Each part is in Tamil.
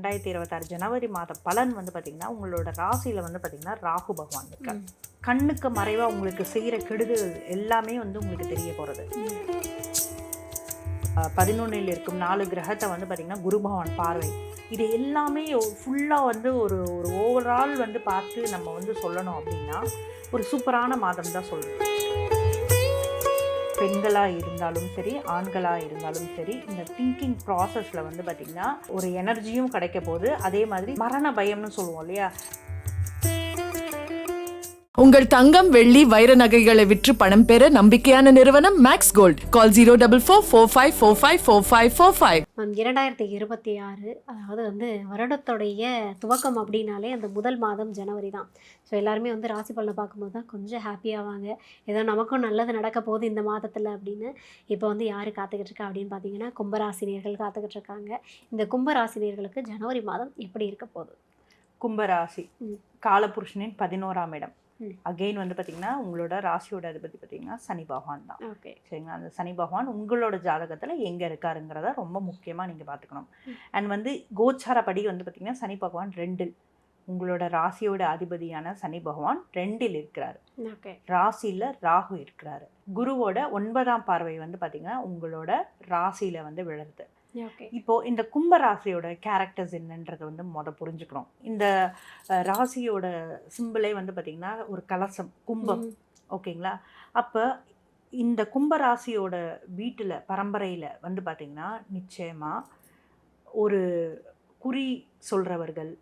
ரெண்டாயிரத்தி இருபத்தாறு ஜனவரி மாத பலன் வந்து பார்த்திங்கன்னா உங்களோட ராசியில் வந்து பார்த்திங்கன்னா ராகு பகவான் இருக்கார். கண்ணுக்கு மறைவாக உங்களுக்கு செய்கிற கெடுதல் எல்லாமே வந்து உங்களுக்கு தெரிய போகிறது பதினொன்றில் இருக்கும் நாலு கிரகத்தை வந்து பார்த்திங்கன்னா குரு பகவான் பார்வை. இது எல்லாமே ஃபுல்லாக வந்து ஒரு ஒரு ஓவரால் வந்து பார்த்து நம்ம வந்து சொல்லணும் அப்படின்னா ஒரு சூப்பரான மாதம் தான் சொல்கிறோம் பெண்களாக இருந்தாலும் சரி ஆண்களாக இருந்தாலும் சரி இந்த திங்கிங் ப்ராசஸில் வந்து பார்த்திங்கன்னா ஒரு எனர்ஜியும் கிடைக்க போகுது. அதே மாதிரி மரண பயம்னு சொல்லுவோம் இல்லையா? உங்கள் தங்கம் வெள்ளி வைர நகைகளை விற்று பணம் பெற நம்பிக்கையான நிறுவனம் Max Gold call zero double four four five four five four five four five ma'am இரண்டாயிரத்தி இருபத்தி ஆறு அதாவது வந்து வருடத்துடைய துவக்கம் அப்படின்னாலே அந்த முதல் மாதம் ஜனவரி தான். ஸோ எல்லாருமே வந்து ராசி பலனை பார்க்கும்போது தான் கொஞ்சம் ஹாப்பியாவாங்க ஏதோ நமக்கும் நல்லது நடக்க போகுது இந்த மாதத்தில் அப்படின்னு இப்போ வந்து யார் காத்துக்கிட்டு இருக்கா அப்படின்னு பார்த்தீங்கன்னா கும்பராசினியர்கள் காத்துக்கிட்டு இருக்காங்க. இந்த கும்பராசினியர்களுக்கு ஜனவரி மாதம் எப்படி இருக்க போகுது? கும்பராசி. காலபுருஷனின் பதினோராம் இடம். அகெயின் வந்து பார்த்திங்கன்னா உங்களோட ராசியோட அதிபதி பார்த்திங்கன்னா சனி பகவான் தான். ஓகே. சரிங்களா? அந்த சனி பகவான் உங்களோட ஜாதகத்தில் எங்கே இருக்காருங்கிறத ரொம்ப முக்கியமாக நீங்கள் பார்த்துக்கணும் அண்ட் வந்து கோச்சாரப்படி வந்து பார்த்திங்கன்னா சனி பகவான் ரெண்டில் உங்களோட ராசியோட அதிபதியான சனி பகவான் ரெண்டில் இருக்கிறாரு. ராசியில் ராகு இருக்கிறாரு. குருவோட ஒன்பதாம் பார்வை வந்து பார்த்திங்கன்னா உங்களோட ராசியில் வந்து விழுறது இப்போ இந்த கும்ப ராசியோட கேரக்டர்ஸ் என்னன்றதை வந்து முத புரிஞ்சுக்கணும். இந்த ராசியோட சிம்பிளே வந்து பார்த்திங்கன்னா ஒரு கலசம் கும்பம். ஓகேங்களா? அப்போ இந்த கும்ப ராசியோட வீட்டில் பரம்பரையில் வந்து பார்த்திங்கன்னா நிச்சயமாக ஒரு குறி சொல்கிறவர்கள்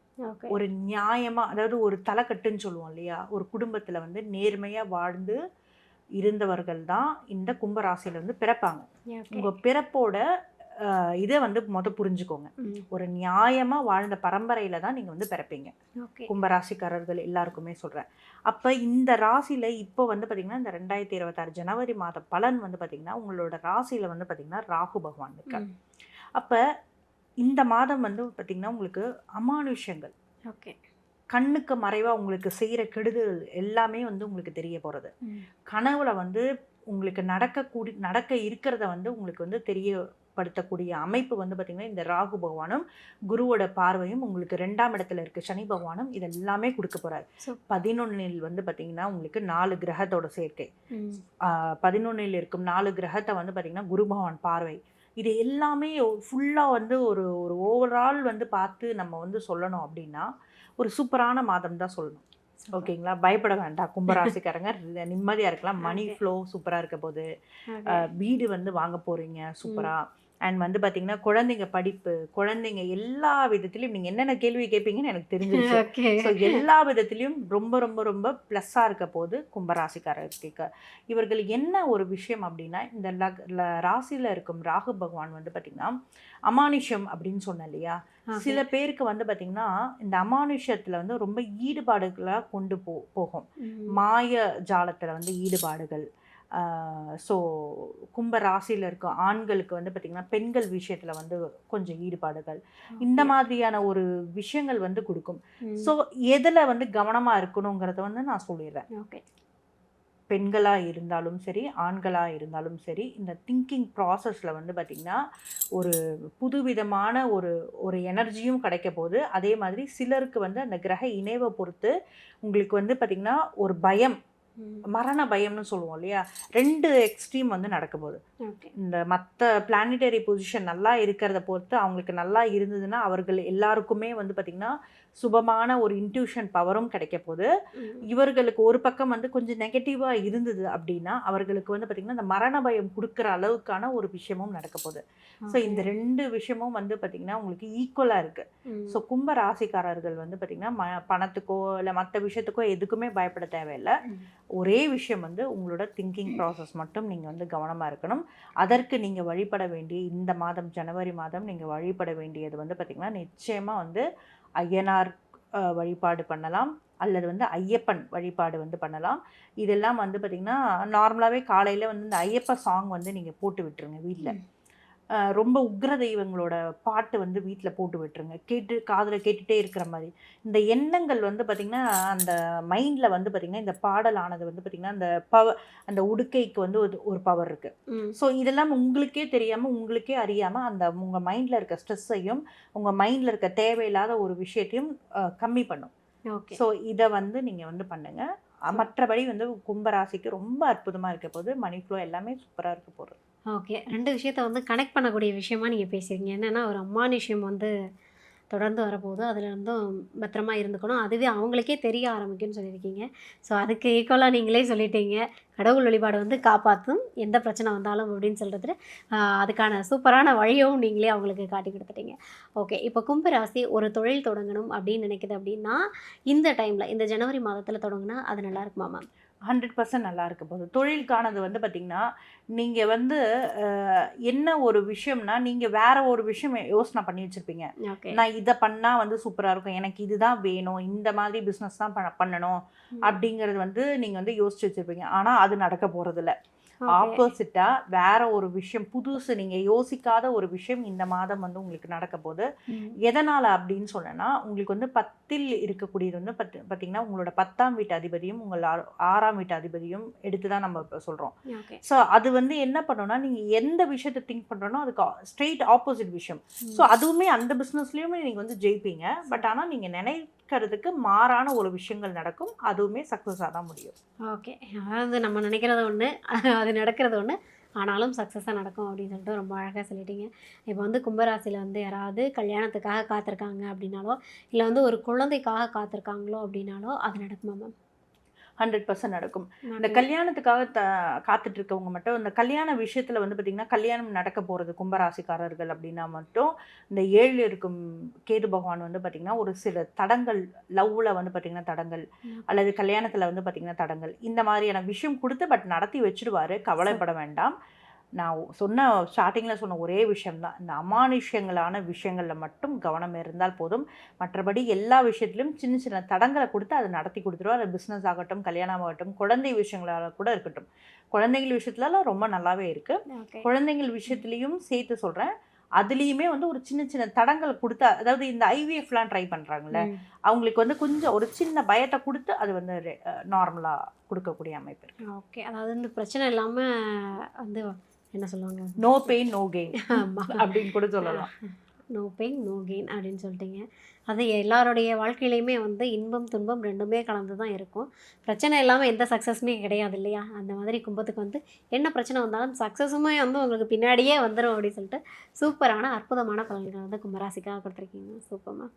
ஒரு நியாயமாக அதாவது ஒரு தலைக்கட்டுன்னு சொல்லுவோம் இல்லையா? ஒரு குடும்பத்தில் வந்து நேர்மையாக வாழ்ந்து இருந்தவர்கள் தான் இந்த கும்பராசியில் வந்து பிறப்பாங்க. உங்கள் பிறப்போட இதை வந்து முத புரிஞ்சுக்கோங்க. ஒரு நியாயமாக வாழ்ந்த பரம்பரையில் தான் நீங்கள் வந்து பிறப்பீங்க. கும்பராசிக்காரர்கள் எல்லாருக்குமே சொல்கிறேன் அப்போ இந்த ராசியில் இப்போ வந்து பார்த்திங்கன்னா இந்த ரெண்டாயிரத்தி இருபத்தாறு ஜனவரி மாத பலன் வந்து பார்த்திங்கன்னா உங்களோட ராசியில் வந்து பார்த்திங்கன்னா ராகு பகவான் இருக்கார். அப்போ இந்த மாதம் வந்து பார்த்திங்கன்னா உங்களுக்கு அமானுஷ்யங்கள். ஓகே. கண்ணுக்கு மறைவாக உங்களுக்கு செய்கிற கெடுதல் எல்லாமே வந்து உங்களுக்கு தெரிய போகிறது கனவுல வந்து உங்களுக்கு நடக்கக்கூடி நடக்க இருக்கிறத வந்து உங்களுக்கு வந்து தெரியப்படுத்தக்கூடிய அமைப்பு வந்து பார்த்திங்கன்னா இந்த ராகு பகவானும் குருவோட பார்வையும் உங்களுக்கு ரெண்டாம் இடத்துல இருக்க. சனி பகவானும் இதெல்லாமே கொடுக்க போகிறார் பதினொன்னில் வந்து பார்த்திங்கன்னா உங்களுக்கு நாலு கிரகத்தோட சேர்க்கை. பதினொன்னில் இருக்கும் நாலு கிரகத்தை வந்து பார்த்திங்கன்னா குரு பகவான் பார்வை. இது எல்லாமே ஃபுல்லாக வந்து ஒரு ஒரு ஓவரால் வந்து பார்த்து நம்ம வந்து சொல்லணும் அப்படின்னா ஒரு சூப்பரான மாதம் தான் சொல்லணும். ஓகேங்களா? பயப்பட வேண்டாம். கும்பராசிக்காரங்க நிம்மதியாக இருக்கலாம். மணி. ஃப்ளோ சூப்பராக இருக்க போது வீடு வந்து வாங்க போகிறீங்க சூப்பராக அண்ட் வந்து பார்த்தீங்கன்னா குழந்தைங்க படிப்பு குழந்தைங்க எல்லா விதத்துலையும் நீங்கள் என்னென்ன கேள்வி கேட்பீங்கன்னு எனக்கு தெரிஞ்சிருச்சு. ஸோ எல்லா விதத்துலையும் ரொம்ப ரொம்ப ரொம்ப ப்ளஸ்ஸாக இருக்க போது கும்பராசிக்காரருக்கு. இவர்கள் என்ன ஒரு விஷயம் அப்படின்னா இந்த லக் ராசியில இருக்கும் ராகு பகவான் வந்து பார்த்திங்கன்னா அமானுஷ்யம் அப்படின்னு சொன்னேன் இல்லையா? சில பேருக்கு வந்து பார்த்திங்கன்னா இந்த அமானுஷ்யத்தில் வந்து ரொம்ப ஈடுபாடுகளாக கொண்டு போ போகும். மாய ஜாலத்தில் வந்து ஈடுபாடுகள் ஸோ கும்ப ராசியில் இருக்க ஆண்களுக்கு வந்து பார்த்திங்கன்னா பெண்கள் விஷயத்தில் வந்து கொஞ்சம் ஈடுபாடுகள். இந்த மாதிரியான ஒரு விஷயங்கள் வந்து கொடுக்கும். ஸோ எதில் வந்து கவனமாக இருக்கணுங்கிறத வந்து நான் சொல்லிடுறேன். ஓகே. பெண்களாக இருந்தாலும் சரி ஆண்களாக இருந்தாலும் சரி இந்த திங்கிங் ப்ராசஸில் வந்து பார்த்திங்கன்னா ஒரு புதுவிதமான ஒரு ஒரு எனர்ஜியும் கிடைக்க போகுது. அதே மாதிரி சிலருக்கு வந்து அந்த கிரக இணைவை பொறுத்து உங்களுக்கு வந்து பார்த்திங்கன்னா ஒரு பயம் மரண பயம்னு சொல்லுவோம் இல்லையா? ரெண்டு எக்ஸ்ட்ரீம் வந்து நடக்க போகுது இந்த மற்ற பிளானிட்டரி பொசிஷன் நல்லா இருக்கிறத பொறுத்து அவங்களுக்கு நல்லா இருந்ததுன்னா அவர்கள் எல்லாருக்குமே வந்து பார்த்திங்கன்னா சுபமான ஒரு இன்ட்யூஷன் பவரும் கிடைக்க போகுது. இவர்களுக்கு ஒரு பக்கம் வந்து கொஞ்சம் நெகட்டிவாக இருந்தது அப்படின்னா அவர்களுக்கு வந்து பார்த்திங்கன்னா இந்த மரண பயம் கொடுக்குற அளவுக்கான ஒரு விஷயமும் நடக்க போகுது. ஸோ இந்த ரெண்டு விஷயமும் வந்து பார்த்திங்கன்னா உங்களுக்கு ஈக்குவலாக இருக்குது ஸோ கும்ப ராசிக்காரர்கள் வந்து பார்த்திங்கன்னா ம பணத்துக்கோ இல்லை மற்ற விஷயத்துக்கோ எதுக்குமே பயப்பட தேவையில்லை. ஒரே விஷயம் வந்து உங்களோட திங்கிங் ப்ராசஸ் மட்டும் நீங்கள் வந்து கவனமாக இருக்கணும். அதற்கு நீங்கள் வழிபட வேண்டிய இந்த மாதம் ஜனவரி மாதம் நீங்கள் வழிபட வேண்டியது வந்து பார்த்திங்கன்னா நிச்சயமாக வந்து ஐயனார் வழிபாடு பண்ணலாம். அல்லது வந்து ஐயப்பன் வழிபாடு வந்து பண்ணலாம். இதெல்லாம் வந்து பார்த்திங்கன்னா நார்மலாகவே காலையில் வந்து இந்த ஐயப்ப சாங் வந்து நீங்கள் போட்டு விட்டுருங்க வீட்டில் ரொம்ப உக்ர தெய்வங்களோட பாட்டு வந்து வீட்டில் போட்டு விட்டுருங்க. கேட்டு காதில் கேட்டுட்டே இருக்கிற மாதிரி. இந்த எண்ணங்கள் வந்து பார்த்திங்கன்னா அந்த மைண்டில் வந்து பார்த்திங்கன்னா இந்த பாடலானது வந்து பார்த்திங்கன்னா அந்த பவர் அந்த உடுக்கைக்கு வந்து ஒரு ஒரு பவர் இருக்குது ஸோ இதெல்லாம் உங்களுக்கே தெரியாமல் உங்களுக்கே அறியாமல் அந்த உங்கள் மைண்டில் இருக்க ஸ்ட்ரெஸ்ஸையும் உங்கள் மைண்டில் இருக்க தேவையில்லாத ஒரு விஷயத்தையும் கம்மி பண்ணும். ஓகே. ஸோ இதை வந்து நீங்கள் வந்து பண்ணுங்க. அஹ், மற்றபடி வந்து கும்பராசிக்கு ரொம்ப அற்புதமாக இருக்க போது மணி ஃப்ளோ எல்லாமே சூப்பராக இருக்க போகுது ஓகே. ரெண்டு விஷயத்த வந்து கனெக்ட் பண்ணக்கூடிய விஷயமா நீங்கள் பேசுகிறீங்க என்னென்னா ஒரு அம்மானுஷ்யம் வந்து தொடர்ந்து வரப்போகுது. அதுலேருந்தும் பத்திரமா இருந்துக்கணும். அதுவே அவங்களுக்கே தெரிய ஆரம்பிக்கும்னு சொல்லியிருக்கீங்க. ஸோ அதுக்கு ஈக்குவலாக நீங்களே சொல்லிட்டீங்க. கடவுள் வழிபாடு வந்து காப்பாற்றும் எந்த பிரச்சனை வந்தாலும் அப்படின்னு சொல்கிறது அதுக்கான சூப்பரான வழியும் நீங்களே அவங்களுக்கு காட்டி கொடுத்துட்டீங்க. ஓகே. இப்போ கும்பராசி ஒரு தொழில் தொடங்கணும் அப்படின்னு நினைக்குது அப்படின்னா இந்த டைமில் இந்த ஜனவரி மாதத்தில் தொடங்கினா அது நல்லா இருக்குமா மேம் ஹண்ட்ரட் பர்சன்ட் நல்லா இருக்க போகுது தொழிலுக்கானது வந்து பார்த்திங்கன்னா நீங்கள் வந்து என்ன ஒரு விஷயம்னா நீங்கள் வேற ஒரு விஷயம் யோசனை பண்ணி வச்சுருப்பீங்க. நான் இதை பண்ணால் வந்து சூப்பராக இருக்கும். எனக்கு இதுதான் வேணும். இந்த மாதிரி பிஸ்னஸ் தான் பண்ண பண்ணணும். அப்படிங்கிறது வந்து நீங்கள் வந்து யோசிச்சு வச்சுருப்பீங்க. ஆனால் அது நடக்க போகிறதில்ல ஆப்போசிட்டாக வேற ஒரு விஷயம் புதுசு நீங்கள் யோசிக்காத ஒரு விஷயம் இந்த மாதம் வந்து உங்களுக்கு நடக்க போகுது. எதனால் அப்படின்னு சொன்னேன்னா உங்களுக்கு வந்து பத்தில் இருக்கக்கூடியது வந்து பத்து பார்த்தீங்கன்னா உங்களோட பத்தாம் வீட்டு அதிபதியும் உங்கள் ஆறு- ஆறாம் வீட்டு அதிபதியும் எடுத்து தான் நம்ம இப்போ ஓகே ஸோ அது வந்து என்ன பண்ணணும்னா நீங்கள் எந்த விஷயத்தை திங்க் பண்ணுறனோ அதுக்கு ஸ்ட்ரெயிட் ஆப்போசிட் விஷயம். ஸோ அதுவுமே அந்த பிஸ்னஸ்லேயுமே நீங்கள் வந்து ஜெயிப்பீங்க. பட் ஆனால் நீங்கள் நினைக்கிறதுக்கு மாறான ஒரு விஷயங்கள் நடக்கும். அதுவுமே சக்ஸஸாக தான் முடியும். ஓகே அதாவது நம்ம நினைக்கிறது ஒன்று அது அது நடக்கிறது ஒன்று ஆனாலும் சக்ஸஸாக நடக்கும் அப்படின்னு சொல்லிட்டு ரொம்ப அழகாக சொல்லிட்டீங்க. இப்போ வந்து கும்பராசியில் வந்து யாராவது கல்யாணத்துக்காக காத்திருக்காங்க அப்படின்னாலோ இல்லை வந்து ஒரு குழந்தைக்காக காத்திருக்காங்களோ அப்படின்னாலோ அது நடக்குமா மேம் ஹண்ட்ரட் பர்சன்ட் நடக்கும். இந்த கல்யாணத்துக்காக த காத்துட்டு இருக்கவங்க மட்டும் இந்த கல்யாண விஷயத்துல வந்து பார்த்தீங்கன்னா கல்யாணம் நடக்க போகிறது கும்பராசிக்காரர்கள் அப்படின்னா மட்டும் இந்த ஏழு இருக்கும் கேது பகவான் வந்து பார்த்தீங்கன்னா ஒரு சில தடங்கள் லவ்வில் வந்து பார்த்தீங்கன்னா தடங்கள். அல்லது கல்யாணத்தில் வந்து பார்த்தீங்கன்னா தடங்கள் இந்த மாதிரியான விஷயம் கொடுத்து பட் நடத்தி வச்சிருவாரு. கவலைப்பட வேண்டாம். நான் சொன்ன ஸ்டார்டிங்கில் சொன்ன ஒரே விஷயம்தான். இந்த அமானுஷ்யங்களான விஷயங்களில் மட்டும் கவனம் இருந்தால் போதும். மற்றபடி எல்லா விஷயத்திலும் சின்ன சின்ன தடங்களை கொடுத்து அதை நடத்தி கொடுத்துருவோம் அது பிஸ்னஸ் ஆகட்டும் கல்யாணம் ஆகட்டும் குழந்தை விஷயங்களாக கூட இருக்கட்டும். குழந்தைகள் விஷயத்துலலாம் ரொம்ப நல்லாவே இருக்குது ஓகே குழந்தைகள் விஷயத்துலையும் சேர்த்து சொல்கிறேன் அதுலேயுமே வந்து ஒரு சின்ன சின்ன தடங்கள் கொடுத்து அதாவது இந்த ஐவிஎஃப்லாம் ட்ரை பண்ணுறாங்கல்ல அவங்களுக்கு வந்து கொஞ்சம் ஒரு சின்ன பயத்தை கொடுத்து அது வந்து நார்மலாக கொடுக்கக்கூடிய அமைப்பு இருக்கு. ஓகே அதாவது இந்த பிரச்சனை இல்லாமல் வந்து என்ன சொல்லுவாங்க? நோ பெயின் நோ கெயின் ஆமாம் அப்படின்னு கூட சொல்லலாம். நோ பெயின் நோ கெயின் அப்படின்னு சொல்லிட்டீங்க. அது எல்லாருடைய வாழ்க்கையிலையுமே வந்து இன்பம் துன்பம் ரெண்டுமே கலந்து தான் இருக்கும். பிரச்சனை இல்லாமல் எந்த சக்ஸஸுமே கிடையாது இல்லையா? அந்த மாதிரி கும்பத்துக்கு வந்து என்ன பிரச்சனை வந்தாலும் சக்ஸஸுமே வந்து உங்களுக்கு பின்னாடியே வந்துடும் அப்படின்னு சொல்லிட்டு சூப்பரான அற்புதமான பலன்கள் வந்து கும்பராசிக்காக கொடுத்துருக்கீங்க. சூப்பர்மா.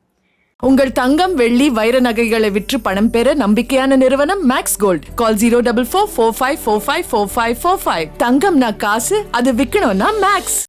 உங்கள் தங்கம் வெள்ளி வைர நகைகளை விற்று பணம் பெற நம்பிக்கையான நிறுவனம் Max Gold call zero double four four five four five four five four five தங்கம்னா காசு அது விற்கணும்னா மேக்ஸ்